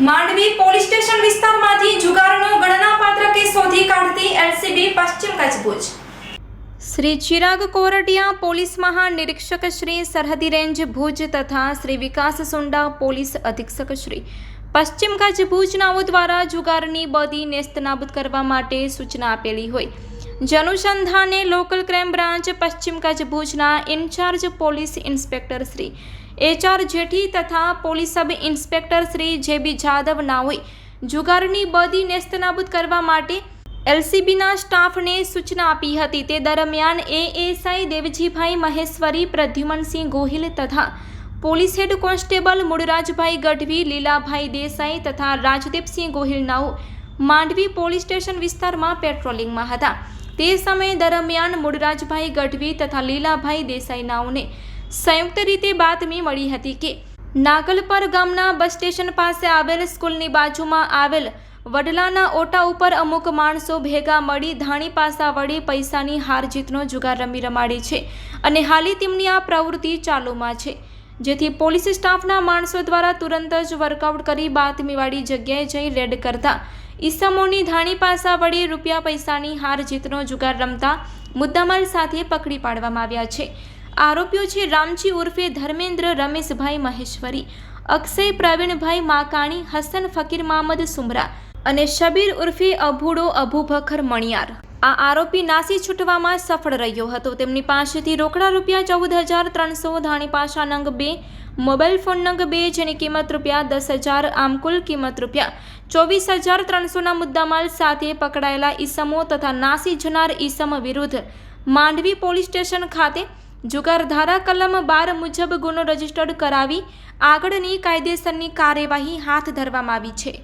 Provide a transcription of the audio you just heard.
Mandvi police station વિસ્તારમાંથી જુગારનો ગણનાપાત્ર case શોધી કાઢતી એલસીબી પશ્ચિમ કચ્છ ભુજ શ્રી ચિરાગ કોરડિયા પોલીસ મહાનિરીક્ષક શ્રી સરહદી રેન્જ ભુજ તથા શ્રી વિકાસ સુંડા પોલીસ અધિક્ષક શ્રી પશ્ચિમ કચ્છ ભુજનાઓ દ્વારા જુગારની બદી નેસ્તનાબૂદ કરવા માટે સૂચના આપેલી હોય. જે અનુસંધાને લોકલ ક્રાઇમ બ્રાન્ચ પશ્ચિમ કચ્છ ભુજના incharge police inspector Shri H Jethi તથા પોલીસ સબ ઇન્સ્પેક્ટર શ્રી જે બી જાદવ નાઓએ જુગારની બદી નેસ્તનાબૂદ કરવા માટે એલસીબીના સ્ટાફને સૂચના આપી હતી. તે દરમિયાન એએસઆઈ દેવજીભાઈ મહેશ્વરી, પ્રદ્યુમનસિંહ ગોહિલ તથા police head constable Mulrajbhai Gadhvi, Lilabhai Desai તથા રાજદીપસિંહ ગોહિલ નાઓ માંડવી પોલીસ સ્ટેશન વિસ્તારમાં પેટ્રોલિંગમાં હતા. તે સમય દરમિયાન મૂળરાજભાઈ ગઢવી તથા લીલાભાઈ દેસાઈ નાઓને સંયુક્ત રીતે બાતમી મળી હતી કે નાગલપર ગામના બસ સ્ટેશન પાસે આવેલ સ્કૂલની બાજુમાં આવેલ વડલાના ઓટા ઉપર અમુક માણસો ભેગા મળી ધાણી પાસા વડે પૈસાની હાર જીતનો જુગાર રમી રમાડે છે અને હાલી તેમની આ પ્રવૃત્તિ ચાલુમાં છે. જેથી પોલીસ સ્ટાફના માણસો દ્વારા તુરંત જ વર્કઆઉટ કરી બાતમીવાળી જગ્યાએ જઈ રેડ કરતા ઈસમોની ધાણી પાસા વડે રૂપિયા પૈસાની હાર જીતનો જુગાર રમતા મુદ્દામાલ સાથે પકડી પાડવામાં આવ્યા છે. આરોપીઓ છે રામજી ઉર્ફે ધર્મેન્દ્ર રમેશભાઈ મહેશ્વરી, અક્ષય પ્રવીણભાઈ માકાણી, હસન ફકીર મામદ સુમરા અને શબીર ઉર્ફે અભુડો અભુભખર મણિયાર. આ આરોપી નાસી છૂટવામાં સફળ રહ્યો હતો. તેમની પાસેથી રોકડા રૂપિયા ચૌદ હજાર ત્રણસો, ધાણી પાસા નંગ બે, મોબાઈલ ફોન નંગ બે જેની કિંમત રૂપિયા દસ હજાર, આમ કુલ કિંમત રૂપિયા ચોવીસ હજાર ત્રણસોના મુદ્દામાલ સાથે પકડાયેલા ઈસમો તથા નાસી જનાર ઈસમ વિરુદ્ધ માંડવી પોલીસ સ્ટેશન ખાતે જુગાર ધારા કલમ બાર મુજબ ગુનો રજીસ્ટર્ડ કરાવી આગળની કાયદેસરની કાર્યવાહી હાથ ધરવામાં આવી છે.